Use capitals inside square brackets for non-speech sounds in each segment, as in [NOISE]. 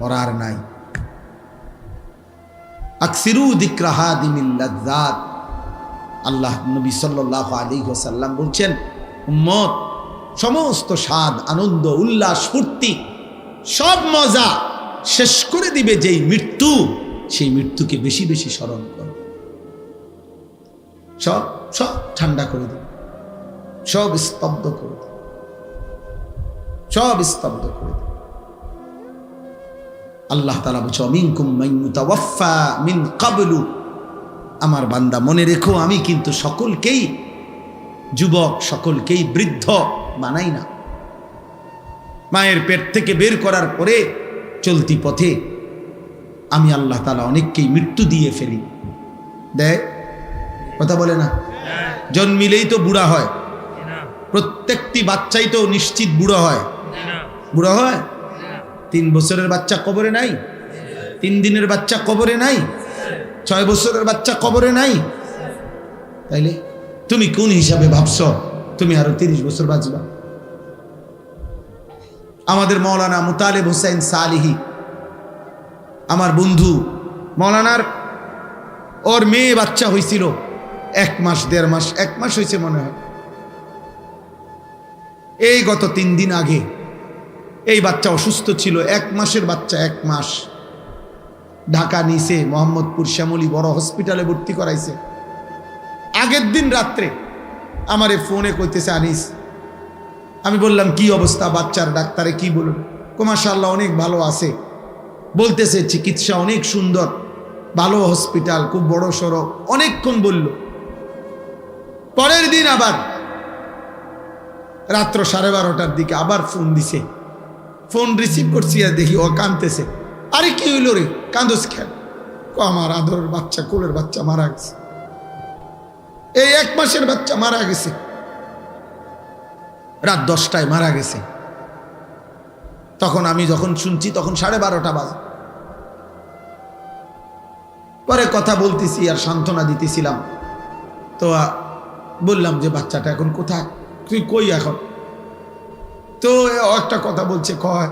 ওরা আর নাই আকসিরু দিক্রাহা দিমিল্লাদ আল্লাহ নবী সাল্লাহ আলী বলছেন উম্মত সমস্ত স্বাদ, আনন্দ, উল্লাস, ফুর্তি, সব মজা শেষ করে দিবে যেই মৃত্যু। সেই মৃত্যুকে বেশি বেশি স্মরণ করো। সব সব ঠান্ডা করে দিবে। সব স্তব্ধ করে দিবে। সব স্তব্ধ করে দিবে। আল্লাহ তালা বলছে অমিনকুম মাইমুতাওয়াফা মিন কাবলু। আমার বান্দা মনে রেখো আমি কিন্তু সকলকেই যুবক সকলকেই বৃদ্ধ বানাই না। মায়ের পেট থেকে বের করার পরে চলতি পথে আমি আল্লাহ তালা অনেককেই মৃত্যু দিয়ে ফেলি। দেয়? কথা বলে না? জন্মিলেই তো বুড়া হয়। প্রত্যেকটি বাচ্চাই তো নিশ্চিত বুড়ো হয়। বুড়ো হয়? তিন বছরের বাচ্চা কবরে নাই? তিন দিনের বাচ্চা কবরে নাই? ছয় বছরের বাচ্চা কবরে নাই? তাইলে তুমি কোন হিসাবে ভাবছ? তুমি আরও তিরিশ বছর বাঁচবা। আমাদের মৌলানা মুতালেব হোসেন সালিহি, আমার বন্ধু, মৌলানার ওর মেয়ে বাচ্চা হয়েছিল এক মাস, দেড় মাস, এক মাস হয়েছে মনে হয়। এই গত তিন দিন আগে এই বাচ্চা অসুস্থ ছিল, এক মাসের বাচ্চা, এক মাস। ঢাকা নিছে, মোহাম্মদপুর শ্যামলী বড় হসপিটালে ভর্তি করাইছে। আগের দিন রাত্রে আমারে ফোনে কইতেছে, আনিস, আমি বললাম, কি অবস্থা বাচ্চার? ডাক্তারে কি বলুন। কুমাশাল্লাহ অনেক ভালো আছে। বলতেছে, চিকিৎসা অনেক সুন্দর, ভালো হসপিটাল খুব বড় সড়ো। অনেকক্ষণ বলল। পরের দিন আবার রাত্র সাড়ে বারোটার দিকে আবার ফোন দিছে। ফোন রিসিভ করছি আর দেখি ও কাঁদতেছে। আরে কি হইল রে? কান্দোস খেল ক, আমার আদরের বাচ্চা, কোলের বাচ্চা মারা গেছে। এই এক মাসের বাচ্চা মারা গেছে। রাত দশটায় মারা গেছে। তখন আমি যখন শুনছি, তখন সাড়ে বারোটা বাজে। পরে কথা বলতেছি আর সান্ত্বনা দিতেছিলাম। তো বললাম যে, বাচ্চাটা এখন কোথায়? তুই কই এখন? তো একটা কথা বলছে, কয়,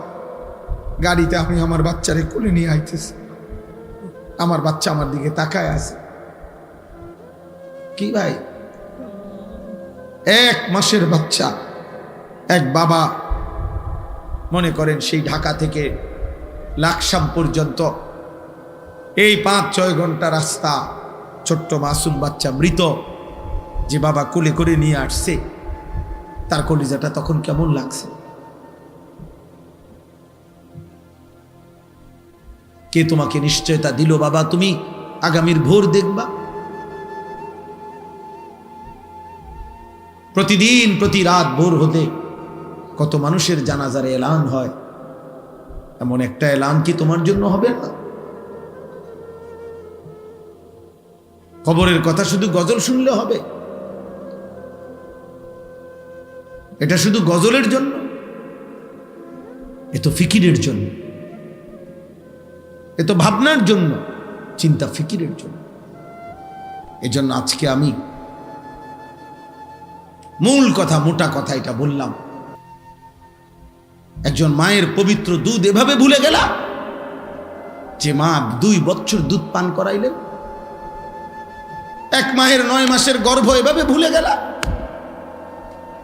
গাড়িতে আমি আমার বাচ্চারে কোলে নিয়ে আইতেছি। আমার বাচ্চা আমার দিকে তাকায় আছে। কি ভাই? এক মাসের বাচ্চা। এক বাবা। মনে করেন সেই ঢাকা থেকে লাকসাম পর্যন্ত। এই পাঁচ, ছয় ঘণ্টা রাস্তা, ছোট্ট মাসুম বাচ্চা মৃত, যে বাবা কোলে করে নিয়ে আসছে, তার কলিজাটা তখন কেমন লাগছে? কে তোমাকে নিশ্চয়তা দিল বাবা? তুমি আগামীর ভোর দেখবা। প্রতিদিন, প্রতি রাত ভোর হতে কত মানুষের জানাজারে এলান হয়। এমন একটা এলান কি তোমার জন্য হবে না? খবরের কথা শুধু গজল শুনলে হবে। এটা শুধু গজলের জন্য। এ তো ফিকিরের জন্য। এ তো ভাবনার জন্য, চিন্তা ফিকিরের জন্য। এজন্য আজকে আমি মূল কথা, মোটা কথা এটা বললাম। একজন মায়ের পবিত্র দুধ এভাবে ভুলে গেলাম যে মা দুই বছর দুধ পান করাইলেন। এক মায়ের নয় মাসের গর্ভ এভাবে ভুলে গেলাম।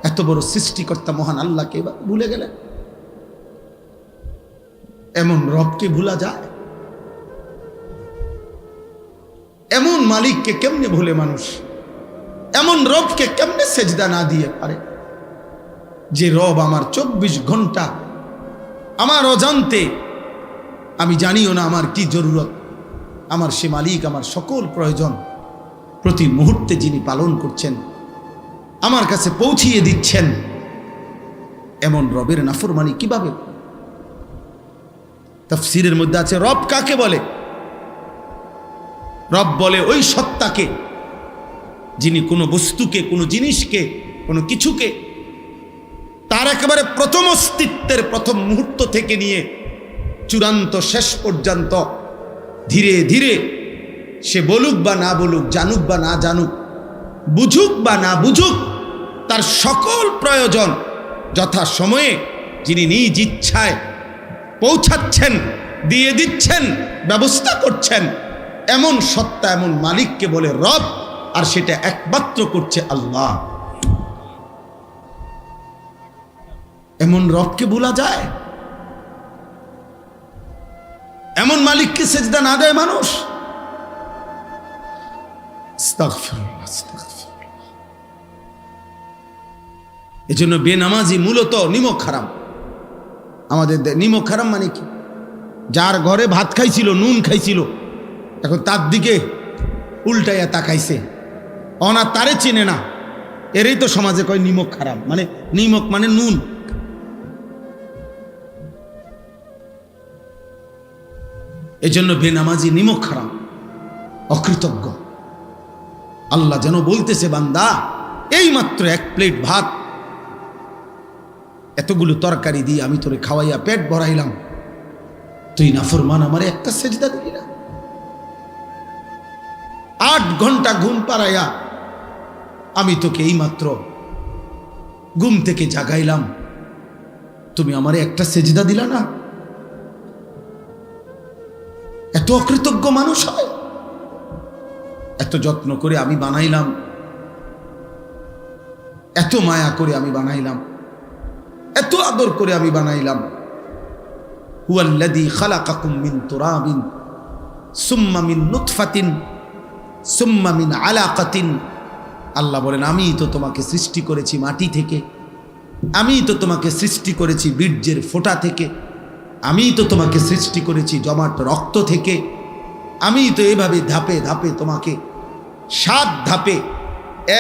এত বড় সৃষ্টিকর্তা মহান আল্লাহকে এভাবে ভুলে গেলেন। এমন রবকে ভুলা যায়। এমন মালিককে কেমনে ভুলে মানুষ? এমন রবকে কেমনে সেজদা না দিয়ে পারে? যে রব আমার চব্বিশ ঘণ্টা, আমার অজান্তে, আমি জানিও না আমার কি জরুরত। আমার সে মালিক, আমার সকল প্রয়োজন প্রতি মুহূর্তে যিনি পালন করছেন, আমার কাছে পৌঁছিয়ে দিচ্ছেন। এমন রবের নাফরমানি কীভাবে? তফসিরের মধ্যে আছে, রব কাকে বলে? রব বলে ওই সত্তাকে, যিনি কোনো বস্তুকে, কোনো জিনিসকে, কোনো কিছুকে তার একেবারে প্রথম অস্তিত্বের প্রথম মুহূর্ত থেকে নিয়ে চূড়ান্ত শেষ পর্যন্ত ধীরে ধীরে সে বলুক বা না বলুক, জানুক বা না জানুক, বুঝুক বা না বুঝুক, তার সকল প্রয়োজন যথা সময়ে যিনি নিজ ইচ্ছায় পৌঁছাচ্ছেন, দিয়ে দিচ্ছেন, ব্যবস্থা করছেন এমন সত্তা, এমন মালিককে বলে রব, আর সেটা একমাত্র করছে আল্লাহ। এমন রবকে বলা যায়? এমন মালিককে সেজদা না দেয় মানুষ। এজন্য বেনামাজি মূলত নিমক হারাম। আমাদের নিমক হারাম মানে কি? যার ঘরে ভাত খাইছিল, নুন খাইছিল এখন তার দিকে উল্টাইয়া তাকাইছে। অনা তারে চিনে না। এরই তো সমাজে কয় নিমক খারাপ। মানে নিমক মানে নুন। এজন্য বেনামাজি নিমক খারাপ, অকৃতজ্ঞ। আল্লাহ যেন বলতেছে, বান্দা এই মাত্র এক প্লেট ভাত, এতগুলো তরকারি দিয়ে আমি তোরে খাওয়াইয়া পেট ভরাইলাম। তুই নাফরমান, আমার একটা সেজদা দিলি না? ঘণ্টা ঘুম পাড়াইয়া আমি তোকে এই মাত্র ঘুম থেকে জাগাইলাম। তুমি আমারে একটা সেজদা দিলা না? এত অকৃতজ্ঞ মানুষ হয়। এত যত্ন করে আমি বানাইলাম। এত মায়া করে আমি বানাইলাম। এত আদর করে আমি বানাইলাম। হুয়াল্লাদি খালাকাকুম মিন তুরাবিন সুম্মা মিন নুতফাতিন সুম্মা মিন আলাকাতিন। আল্লাহ বলেন আমি তো তোমাকে সৃষ্টি করেছি মাটি থেকে। আমি তো তোমাকে সৃষ্টি করেছি বীর্যের ফোঁটা থেকে। আমি তো তোমাকে সৃষ্টি করেছি জমাট রক্ত থেকে। আমি তো এভাবে ধাপে ধাপে তোমাকে, সাত ধাপে,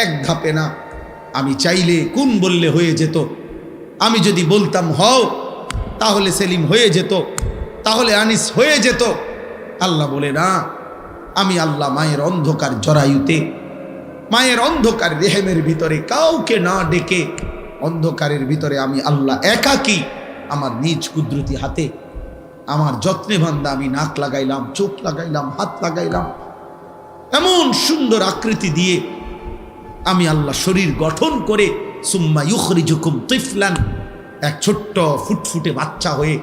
এক ধাপে না, আমি চাইলে কোন বললে হয়ে যেত? আমি যদি বলতাম, হও, তাহলে সেলিম হয়ে যেত, তাহলে আনিস হয়ে যেত। আল্লাহ বলে, না আমি আল্লাহ মায়ের অন্ধকার জরায়ুতে, মায়ের অন্ধকার রেহেমের ভিতরে কাউকে না ডেকে, অন্ধকারের ভিতরে আমি আল্লাহ একাকী আমার নিজ কুদরতি হাতে, আমার যত্নে ভান্দা আমি নাক লাগাইলাম, চোখ লাগাইলাম, হাত লাগাইলাম, এমন সুন্দর আকৃতি দিয়ে আমি আল্লাহ শরীর গঠন করে, সুম্মা ইউখরি জুকুম তিফলান, এক ছোট্ট ফুটফুটে বাচ্চা হয়ে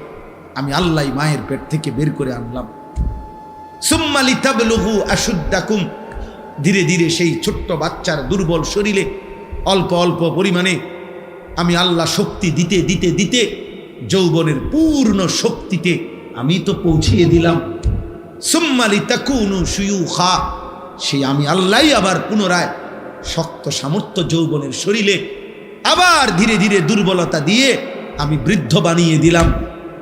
আমি আল্লাহ মায়ের পেট থেকে বের করে আনলাম। ধীরে ধীরে সেই ছোট্ট বাচ্চার দুর্বল শরীরে অল্প অল্প পরিমাণে আমি আল্লাহ শক্তি দিতে দিতে দিতে যৌবনের পূর্ণ শক্তিতে আমি তো পৌঁছিয়ে দিলাম। সুম্মালি তাকুনু সুয়ু খা সেই আমি আল্লাহ আবার পুনরায় শক্ত সামর্থ্য যৌবনের শরীরে আবার ধীরে ধীরে দুর্বলতা দিয়ে আমি বৃদ্ধ বানিয়ে দিলাম।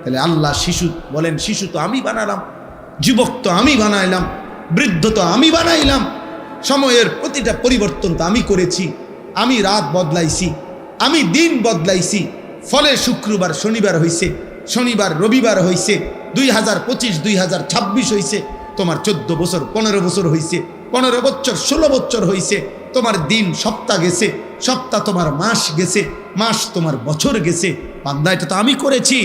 তাহলে আল্লাহ শিশু বলেন, শিশু তো আমি বানালাম। যুবক তো আমি বানাইলাম, বৃদ্ধ তো আমি বানাইলাম। সময়ের প্রতিটা পরিবর্তন তো আমি করেছি, আমি রাত বদলাইছি, আমি দিন বদলাইছি। ফলে শুক্রবার, শনিবার হইছে, শনিবার, রবিবার হইছে, দুই হাজার পঁচিশ, দুই হাজার ছাব্বিশ হইছে, তোমার চোদ্দ বছর, পনেরো বছর হইছে, পনেরো বছর, ষোলো বছর হইছে, তোমার দিন সপ্তাহ গেছে, সপ্তাহ তোমার মাস গেছে, মাস তোমার বছর গেছে। বান্দা এটা তো আমি করেছি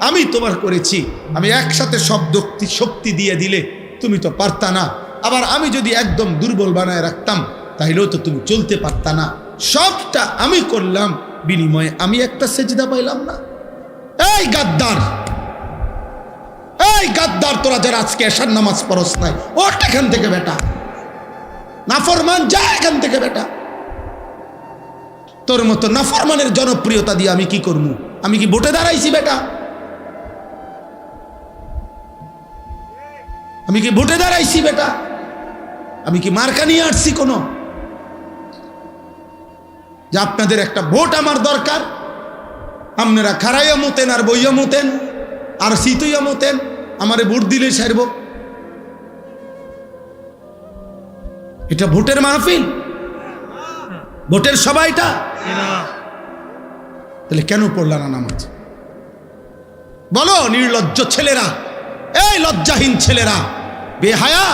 আমি তোমার করেছি। আমি একসাথে সব শক্তি শক্তি দিয়ে দিলে তুমি তো পারতা না। আবার আমি যদি একদম দুর্বল বানায় রাখতাম, তাইলেও তো তুমি চলতে পারতা না। সবটা আমি করলাম, বিনিময়ে আমি একটা সেজদা পাইলাম না। এই গাদ্দার! এই গাদ্দার, তোরা যারা আজকে এসার নামাজ পড়স নাই ওট এখান থেকে বেটা। নাফরমান, যা এখান থেকে বেটা। তোর মতো নাফরমানের জনপ্রিয়তা দিয়ে আমি কি করব আমি কি ভোটে দাঁড়াইছি বেটা? আমি কি ভোটে দাঁড়াইছি, বেটা? আমি কি মার্কা নিয়ে আসছি কোনো? যে আপনাদের একটা ভোট আমার দরকার। আপনারা খারাইয়া মতেন আর বইয়া মতেন, আর শীতইয়া মতেন, আমারে ভোট দিলে সারব। এটা ভোটের মাহফিল? ভোটের সবাইটা তাহলে কেন পড়লা না নামাজ? বলো, নির্লজ্জ ছেলেরা। এই লজ্জাহীন ছেলেরা। বেহায়া,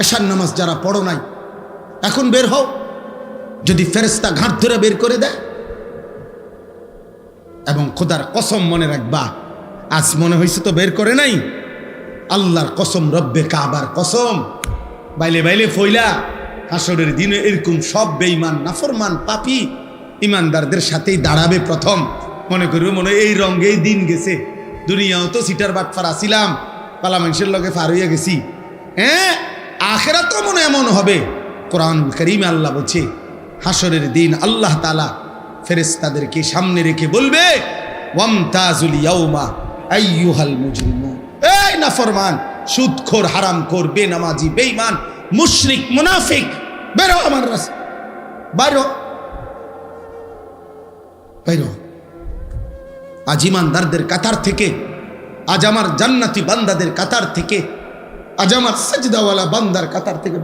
এশার নামাজ যারা পড়ো নাই, এখন বের হও। যদি ফেরেস্তা ঘাট ধরে বের করে দেয়। এবং খোদার কসম মনে রাখবা, আজ মনে হয়েছে তো বের করে নাই। আল্লাহর কসম, রব্বে কাবার কসম। বাইলে বাইলে ফইলা, হাসরের দিনে এরকম সব বেঈমান, নাফরমান, পাপি ইমানদারদের সাথেই দাঁড়াবে প্রথম। মনে করবে মনে এই রঙ্গেই দিন গেছে। দুনিয়াও তো সিটার বাটফার আসিলাম পালা মানুষের লগে ফার হইয়া গেছি। হ্যাঁ? আখেরা তো মনে এমন হবে। কোরআন করিম আল্লাহ বলছে হাসরের দিন আল্লাহ তালা ফেরেস্তাদেরকে সামনে রেখে বলবে, ওয়ামতাজুল ইয়াউমা আইয়ুহাল মুজরিমু এই নাফরমান, সুদখোর, হারামখোর, বেনামাজি, বেঈমান, মুশরিক, মুনাফিক, বেরো আমার রাস বাইরো। বাইরো। কাতার থেকে আজ আমার জান্নাতি বান্দাদের কাতার থেকে, আজ আমার সাজদাওয়ালা বান্দার কাতার থেকে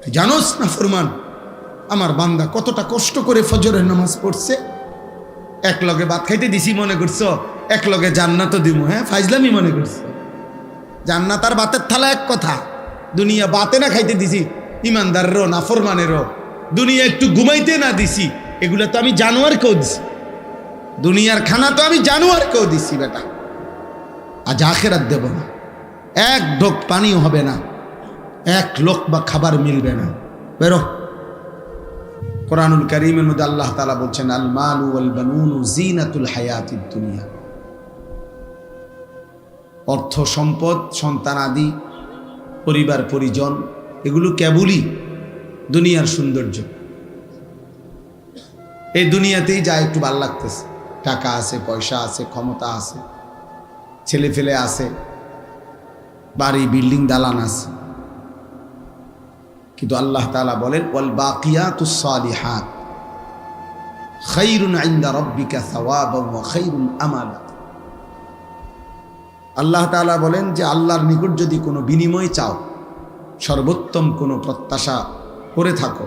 তুই জানোস না ফরমান, আমার বান্দা কতটা কষ্ট করে ফজরের নামাজ পড়ছে। এক লগে ভাত খাইতে দিছি মনে করছ, এক লগে জান্নাত দিব হ্যাঁ ফাইজলামি মনে করছ। জান্নাত আর বাতের থালা এক কথা, দুনিয়া বাতে না খাইতে দিছি, ইমানদারেরও না ফরমানেরও। দুনিয়া একটু ঘুমাইতে না দিছি, এগুলো তো আমি জানোয়ার কেউ দিছি। দুনিয়ার খানা তো আমি জানোয়ার কেউ দিছি বেটা। আজ আখেরাত দেব না। এক ঢোক পানিও হবে না। এক লোক বা খাবার মিলবে না। বেরো। কোরআনুল করিমের মধ্যে আল্লাহ তালা বলছেন, আল মালু আল বানুনু জিনাতুল হায়াতিদ দুনিয়া। অর্থ, সম্পদ, সন্তান আদি, পরিবার, পরিজন, এগুলো কেবলই দুনিয়ার সৌন্দর্য। এই দুনিয়াতেই যা একটু ভালো লাগতেছে। টাকা আছে, পয়সা আছে, ক্ষমতা আছে ছেলে ফেলে আছে, বাড়ি, বিল্ডিং, দালান আছে। কিন্তু আল্লাহ তালা বলেন, ওয়াল বাকিয়াতুসালিহাত খাইরুন আইন্দা রব্বিকা আল্লাহ বলেন যে, আল্লাহর নিকট যদি কোনো বিনিময় চাও, সর্বোত্তম কোনো প্রত্যাশা করে থাকো।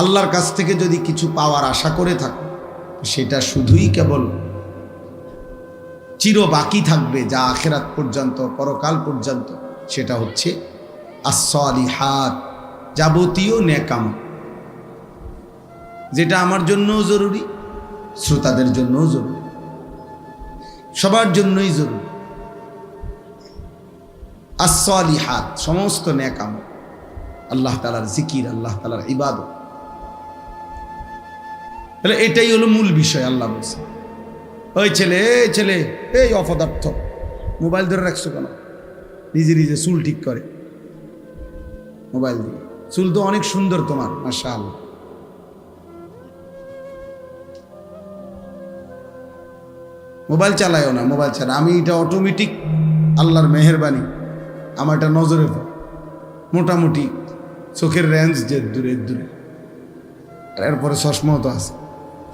আল্লাহর কাছ থেকে যদি কিছু পাওয়ার আশা করে থাকো সেটা শুধুই কেবল চির বাকি থাকবে যা আখেরাত পর্যন্ত, পরকাল পর্যন্ত। সেটা হচ্ছে হাত যাবতীয় নেকাম যেটা আমার জন্যও জরুরি, শ্রোতাদের জন্যও জরুরি, সবার জন্যই জরুরি। হাত সমস্ত নেকাম আল্লাহ তালার জিকির, আল্লাহ তালার ইবাদত। তাহলে এটাই হলো মূল বিষয়, আল্লাহ বলছে। ওই ছেলে, এই ছেলে, এই অপদার্থ। মোবাইল ধরে রাখছো কেন? নিজে নিজে চুল ঠিক করে। মোবাইল দিয়ে। চুল তো অনেক সুন্দর তোমার মাসা আল্লাহ মোবাইল চালায়ও না, মোবাইল ছাড়া। আমি এটা অটোমেটিক আল্লাহর মেহরবানি। আমার এটা নজরে মোটামুটি চোখের রেঞ্জ যে দূরে দূরে। এরপরে চশমাও তো আছে।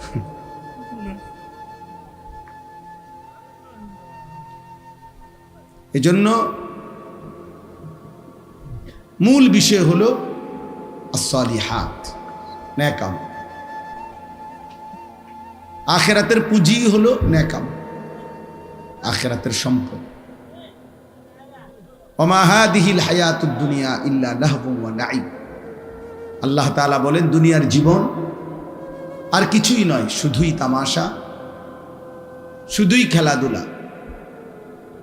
[LAUGHS] এজন্য মূল বিষয় হলো হাত ন্যাকাম। আখেরাতের পুঁজি হলো ন্যাকাম, আখেরাতের সম্পদ। অমাহাদিহিল হায়াতুদ দুনিয়া ইল্লা আল্লাহ বলেন, দুনিয়ার জীবন আর কিছুই নয়, শুধুই তামাশা, শুধুই খেলাধুলা।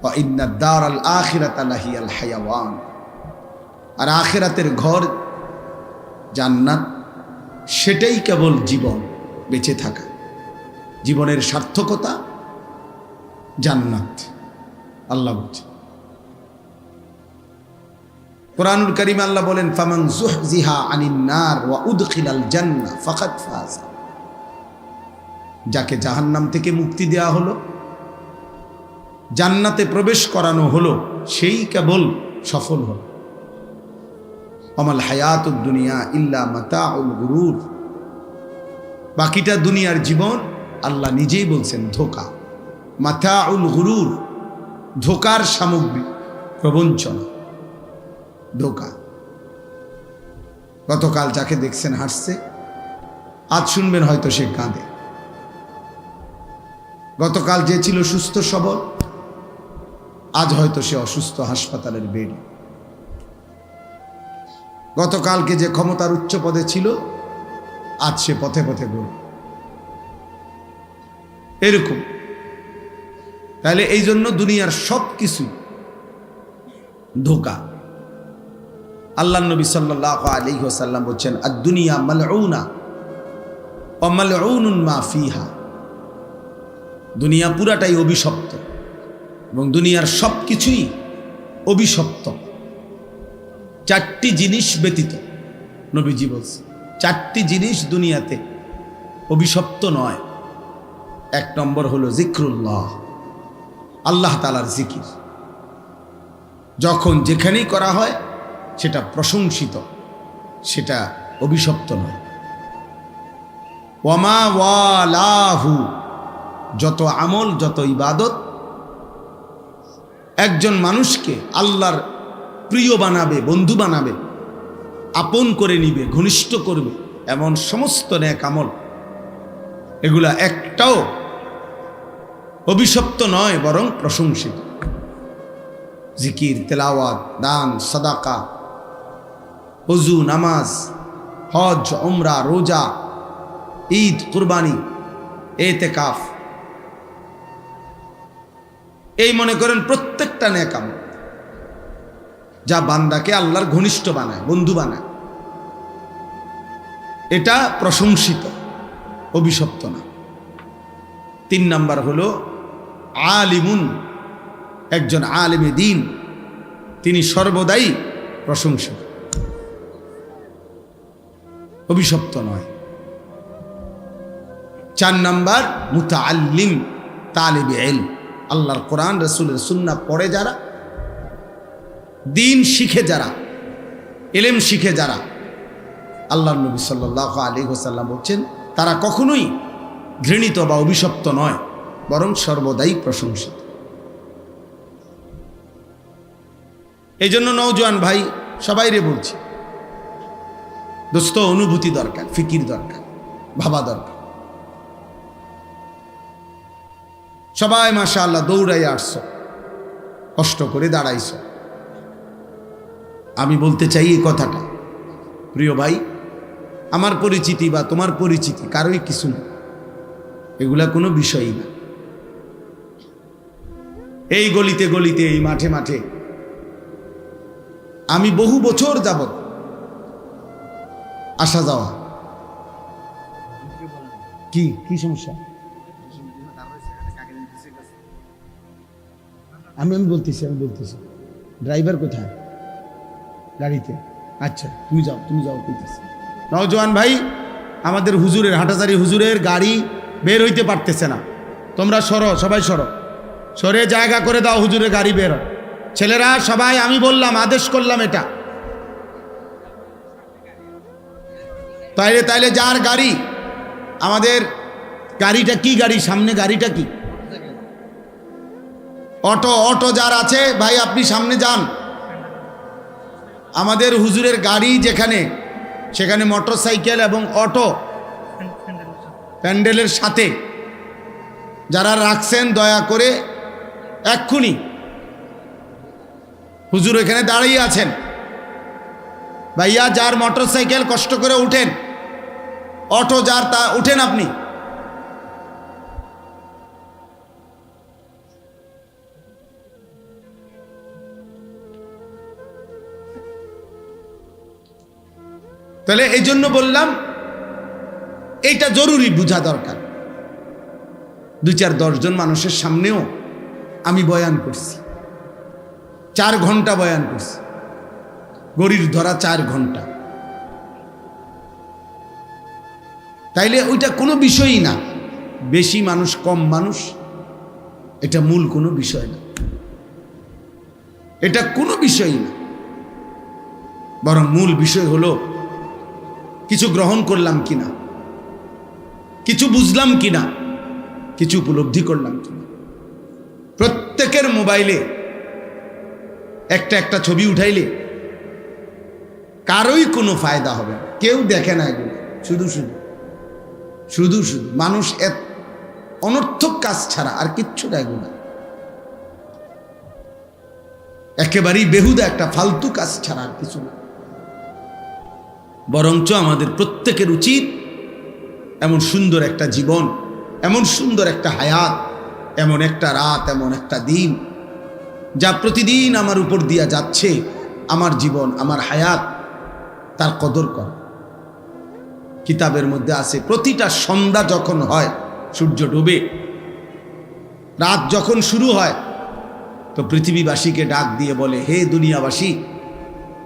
ওয়া ইন্না দার আল আখিরাত লাহিয়াল হায়াওয়ান। আর আখেরাতের ঘর, জান্নাত, সেটাই কেবল জীবন, বেঁচে থাকা। জীবনের সার্থকতা, জান্নাত। আল্লাহ বলছে। কোরআনুল করিম আল্লাহ বলেন, ফামান জুহজিহা জিহা আনিন্নার ওয়া উদখিলাল জান্নাহ ফাকাদ ফাজ। যাকে জাহান্নাম থেকে মুক্তি দেওয়া হলো, জান্নাতে প্রবেশ করানো হলো, সেই কেবল সফল হলো। অমাল হায়াত দুনিয়া ইল্লা মাতাউল গুরুর। বাকিটা দুনিয়ার জীবন আল্লাহ নিজেই বলছেন ধোকা। মাতাউল গুরুর, ধোকার সামগ্রী, প্রবঞ্চনা। ধোকা। গতকাল যাকে দেখছেন হাসছে, আজ শুনবেন হয়তো সে কাঁদে। গতকাল যে ছিল সুস্থ সবল, আজ হয়তো সে অসুস্থ হাসপাতালের বেডে। গতকালকে যে ক্ষমতার উচ্চ পদে ছিল, আজ সে পথে পথে ঘুর এরকম। তাহলে এই জন্য দুনিয়ার সব কিছু ধোকা। আল্লাহ নবী সাল্লাহ আলী ওসাল্লাম বলছেন আর দুনিয়া মালউনা মালউনুন মা ফিহা। দুনিয়া পুরাটাই অভিশপ্ত এবং দুনিয়ার সব কিছুই অভিশপ্ত। চারটি জিনিস ব্যতীত, নবীজি বলছে চারটি জিনিস দুনিয়াতে অভিশপ্ত নয়। এক নম্বর হলো জিক্রুল্লাহ, আল্লাহ তালার জিকির। যখন যেখানেই করা হয়, সেটা প্রশংসিত, সেটা অভিশপ্ত নয়। ওয়ামা ওয়ালাহু যত আমল, যত ইবাদত, একজন মানুষকে আল্লাহর প্রিয় বানাবে, বন্ধু বানাবে, আপন করে নিবে, ঘনিষ্ঠ করবে, এমন সমস্ত ন্যাক আমল। এগুলা একটাও অভিশপ্ত নয়, বরং প্রশংসিত। জিকির, তেলাওয়াত, দান, সাদাকা অজু নামাজ, হজ ওমরা রোজা, ঈদ, কুরবানি, এতেকাফ এই মনে করেন প্রত্যেকটা নেকাম। যা বান্দাকে আল্লাহর ঘনিষ্ঠ বানায়, বন্ধু বানায়। এটা প্রশংসিত, অভিশপ্ত না। তিন নাম্বার হলো, আলিমুন, একজন আলিমে দিন, তিনি সর্বদাই প্রশংসিত। অভিশপ্ত নয়। চার নাম্বার মুতা আল্লিম তালেবে এল আল্লাহর কোরআন, রসুলের সুন্না পড়ে যারা, দিন শিখে যারা এলেম শিখে যারা আল্লাহ নবী সাল্লাহ আলী হোসাল্লাম বলছেন, তারা কখনোই ঘৃণিত বা অভিশপ্ত নয়, বরং সর্বদাই প্রশংসিত। এই জন্য নৌজওয়ান ভাই, সবাই রে বলছি, দোস্ত, অনুভূতি দরকার, ফিকির দরকার, ভাবা দরকার। সবাই মাসা আল্লাহ দৌড়াই আসছ। কষ্ট করে দাঁড়াইছ। আমি বলতে চাই এই কথাটা। প্রিয় ভাই আমার পরিচিতি বা তোমার পরিচিতি কারোই কিছু না। এগুলা কোনো বিষয়ই না। এই গলিতে গলিতে এই মাঠে মাঠে আমি বহু বছর যাবত আসা যাওয়া। কি? কি সমস্যা? আমি আমি বলতেছি আমি বলতেছি। ড্রাইভার কোথায়? গাড়িতে। আচ্ছা তুমি যাও তুমি যাও বলতেছি নওজোয়ান ভাই, আমাদের হুজুরের হাঁটাচারি হুজুরের গাড়ি বের হইতে পারতেছে না। তোমরা সরো, সবাই সরো। সরে জায়গা করে দাও হুজুরের গাড়ি বের। ছেলেরা, সবাই আমি বললাম, আদেশ করলাম এটা। তাইলে তাইলে যার গাড়ি, আমাদের গাড়িটা কি গাড়ি? সামনে গাড়িটা কি? অটো অটো যার আছে, ভাই, আপনি সামনে যান। আমাদের হুজুরের গাড়ি যেখানে, সেখানে মোটর সাইকেল এবং অটো প্যান্ডেলের সাথে। যারা রাখছেন, দয়া করে এক্ষুনি হুজুর এখানে দাঁড়িয়ে আছেন। ভাইয়া, যার মোটর সাইকেল কষ্ট করে উঠেন, অটো যার তা, উঠেন আপনি। তাহলে এই জন্য বললাম, এইটা জরুরি বোঝা দরকার। দুই চার দশজন মানুষের সামনেও আমি বয়ান করছি। চার ঘণ্টা বয়ান করছি। গরির ধরা চার ঘণ্টা। তাইলে ওইটা কোনো বিষয়ই না। বেশি মানুষ, কম মানুষ, এটা মূল কোনো বিষয় না। এটা কোনো বিষয়ই না। বরং মূল বিষয় হলো কিছু গ্রহণ করলাম কিনা? কিছু বুঝলাম কিনা? কিছু উপলব্ধি করলাম কিনা? প্রত্যেকের মোবাইলে একটা একটা ছবি উঠাইলে কারোই কোনো ফায়দা হবে না। কেউ দেখে না এগুলো। শুধু শুধু। শুধু শুধু। মানুষ এত অনর্থক কাজ ছাড়া আর কিচ্ছু না একেবারেই বেহুদা একটা ফালতু কাজ ছাড়া আর কিছু না। বরঞ্চ আমাদের প্রত্যেকের উচিত এমন সুন্দর একটা জীবন, এমন সুন্দর একটা হায়াত, এমন একটা রাত, এমন একটা দিন, যা প্রতিদিন আমার উপর দিয়া যাচ্ছে, আমার জীবন, আমার হায়াত, তার কদর কর। কিতাবের মধ্যে আছে, প্রতিটা সন্ধ্যা যখন হয়, সূর্য ডুবে, রাত যখন শুরু হয়, তো পৃথিবীবাসীকে ডাক দিয়ে বলে, হে দুনিয়াবাসী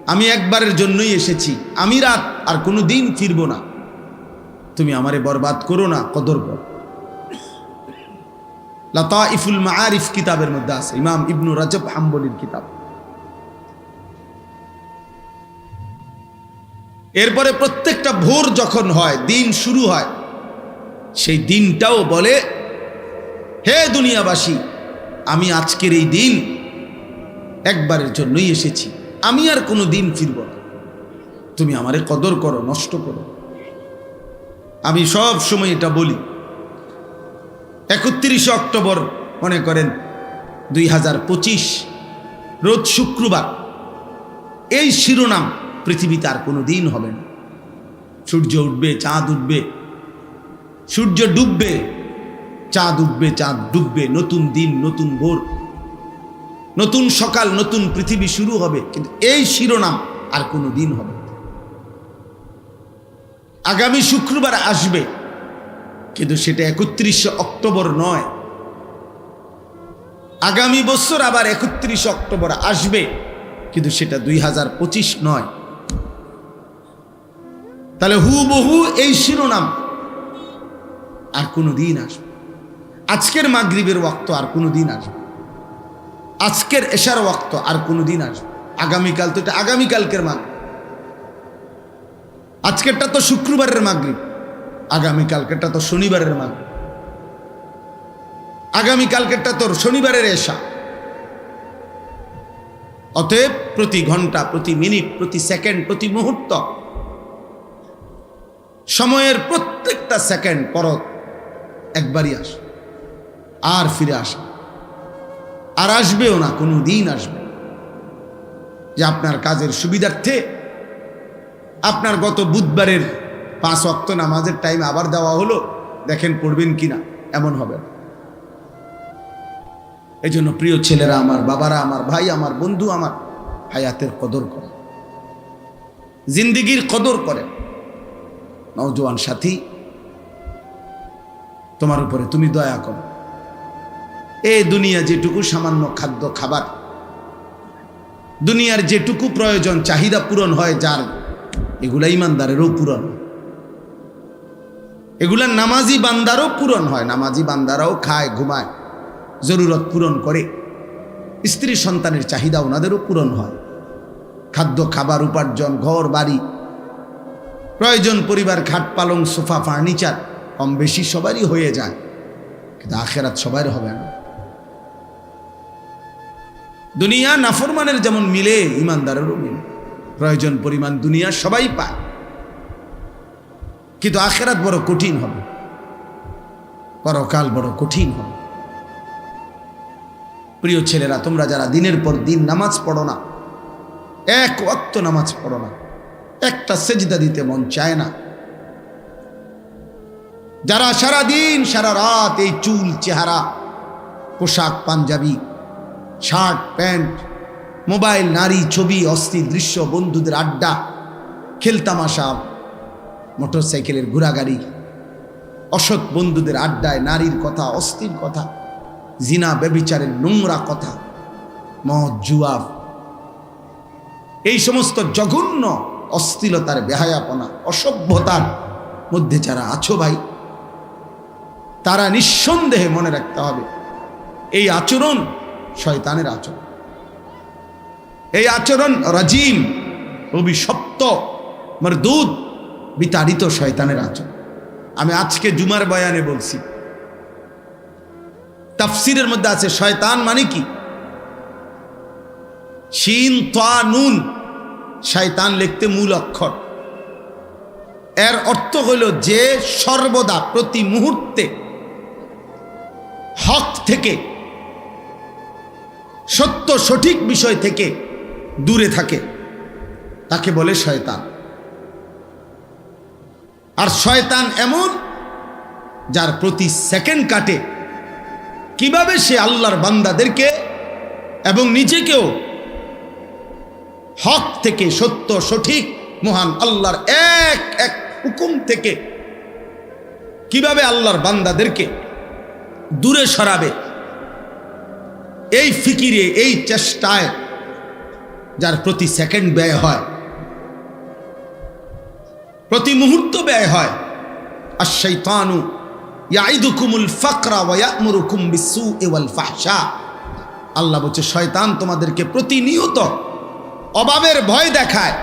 আমি একবারের জন্যই এসেছি। আমি রাত আর কোনো দিন ফিরব না। তুমি আমারে বরবাদ করো না, কদর কর। লতা ইফুল মারিফ কিতাবের মধ্যে আছে, ইমাম ইবনু রাজব হাম্বলির কিতাব। এরপরে প্রত্যেকটা ভোর যখন হয়, দিন শুরু হয়, সেই দিনটাও বলে, হে দুনিয়াবাসী, আমি আজকের এই দিন একবারের জন্যই এসেছি। আমি আর কোনো দিন ফিরব না। তুমি আমারে কদর করো, নষ্ট করো। আমি সব সময় এটা বলি। একত্রিশে অক্টোবর মনে করেন দুই হাজার পঁচিশ, রোজ শুক্রবার। এই শিরোনাম পৃথিবীতে আর কোনো দিন হবে না। সূর্য উঠবে, চাঁদ উঠবে। সূর্য ডুববে, চাঁদ উঠবে, চাঁদ ডুববে। নতুন দিন, নতুন ভোর। নতুন সকাল, নতুন পৃথিবী শুরু হবে, কিন্তু এই শিরোনাম আর কোনো দিন হবে আগামী শুক্রবার আসবে, কিন্তু সেটা একত্রিশে অক্টোবর নয়। আগামী বছর আবার একত্রিশে অক্টোবর আসবে, কিন্তু সেটা দুই নয়। তাহলে হুবহু এই শিরোনাম আর কোনো দিন আসবে আজকের মাগরিবের ওয়াক্ত আর কোনো দিন আসবে আজকের এশার ওয়াক্ত আর কোনো দিন আসবে। আগামীকাল তো এটা আগামীকালকের মাগ আজকেরটা তো শুক্রবারের মাগরিব। আগামীকালকেরটা তো শনিবারের মাগরিব। আগামীকালকেরটা তোর শনিবারের এশা। অতএব প্রতি ঘণ্টা, প্রতি মিনিট, প্রতি সেকেন্ড, প্রতি মুহূর্ত, সময়ের প্রত্যেকটা সেকেন্ড পরত একবারই আসে আর ফিরে আসে আর আসবেও না কোনো দিন আসবে। যে আপনার কাজের সুবিধার্থে আপনার গত বুধবারের পাঁচ অক্ত নামাজের টাইম আবার দেওয়া হলো, দেখেন পড়বেন কিনা, এমন হবে না। এই জন্য প্রিয় ছেলেরা আমার, বাবারা আমার, ভাই আমার, বন্ধু আমার, হায়াতের কদর করে জিন্দিগির কদর করে নওজোয়ান সাথী, তোমার উপরে তুমি দয়া করো। এই দুনিয়া যেটুকু সামান্য খাদ্য খাবার, দুনিয়ার যেটুকু প্রয়োজন, চাহিদা পূরণ হয় যার, এগুলা ইমানদারেরও পূরণ এগুলা নামাজি বান্দারও পূরণ হয়, নামাজি বান্দারাও খায়, ঘুমায়, জরুরত পূরণ করে। স্ত্রী সন্তানের চাহিদা ওনাদেরও পূরণ হয়। খাদ্য, খাবার, উপার্জন, ঘর, বাড়ি, প্রয়োজন পরিবার, খাট পালং, সোফা, ফার্নিচার কম বেশি সবারই হয়ে যায়, কিন্তু আখেরাত সবার হবে না। দুনিয়া নাফরমানের যেমন মিলে, ইমানদারেরও মিলে। প্রয়োজন পরিমাণ দুনিয়া সবাই পায়। কিন্তু আখেরাত বড় কঠিন হবে। পরকাল বড় কঠিন হবে। প্রিয় ছেলেরা, তোমরা যারা দিনের পর দিন নামাজ পড়ো না, এক অক্ত নামাজ পড়ো না, একটা সেজদা দিতে মন চায় না। যারা সারা দিন সারা রাত এই চুল, চেহারা, পোশাক, পাঞ্জাবি শার্ট, প্যান্ট, মোবাইল, নারী, ছবি অস্থির দৃশ্য, বন্ধুদের আড্ডা খেলতামাশা মোটর সাইকেলের ঘোরাগাড়ি অসৎ বন্ধুদের আড্ডায় নারীর কথা, অস্থির কথা, জিনা ব্যবিচারের নোংরা কথা, মদ জুয়া এই সমস্ত জঘন্য অস্থিলতার বেহায়াপনা, অসভ্যতার মধ্যে যারা আছো ভাই, তারা নিঃসন্দেহে মনে রাখতে হবে, এই আচরণ শয়তানের আচরণ। এই আচরণ রাজিম, অভিশপ্ত, মরদুদ, বিতাড়িত শয়তানের আচরণ। আমি আজকে জুমার বয়ানে বলছি, তাফসিরের মধ্যে আছে শয়তান মানে কি? শিন, তা, নুন, শয়তান লিখতে মূল অক্ষর। এর অর্থ হইল যে সর্বদা প্রতি মুহূর্তে হক থেকে সত্য সঠিক বিষয় থেকে দূরে থাকে। তাকে বলে শয়তান। আর শয়তান এমন যার প্রতি সেকেন্ড কাটে। কীভাবে সে আল্লাহর বান্দাদেরকে এবং নিজেকেও হক থেকে, সত্য, সঠিক, মহান আল্লাহর এক এক হুকুম থেকে কীভাবে আল্লাহর বান্দাদেরকে দূরে সরাবে? এই ফিকিরে, এই চেষ্টায় যার প্রতি সেকেন্ড ব্যয় হয়, প্রতি মুহূর্ত ব্যয় হয় আর শৈতানু ইয়াইদুকুমুল ফাকরা ওয়া ইয়ামুরুকুম বিসসুই ওয়াল আল্লাহ বলছে, শয়তান তোমাদেরকে প্রতিনিয়ত অভাবের ভয় দেখায়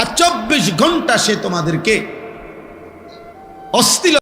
আর চব্বিশ ঘণ্টা সে তোমাদেরকে অস্থির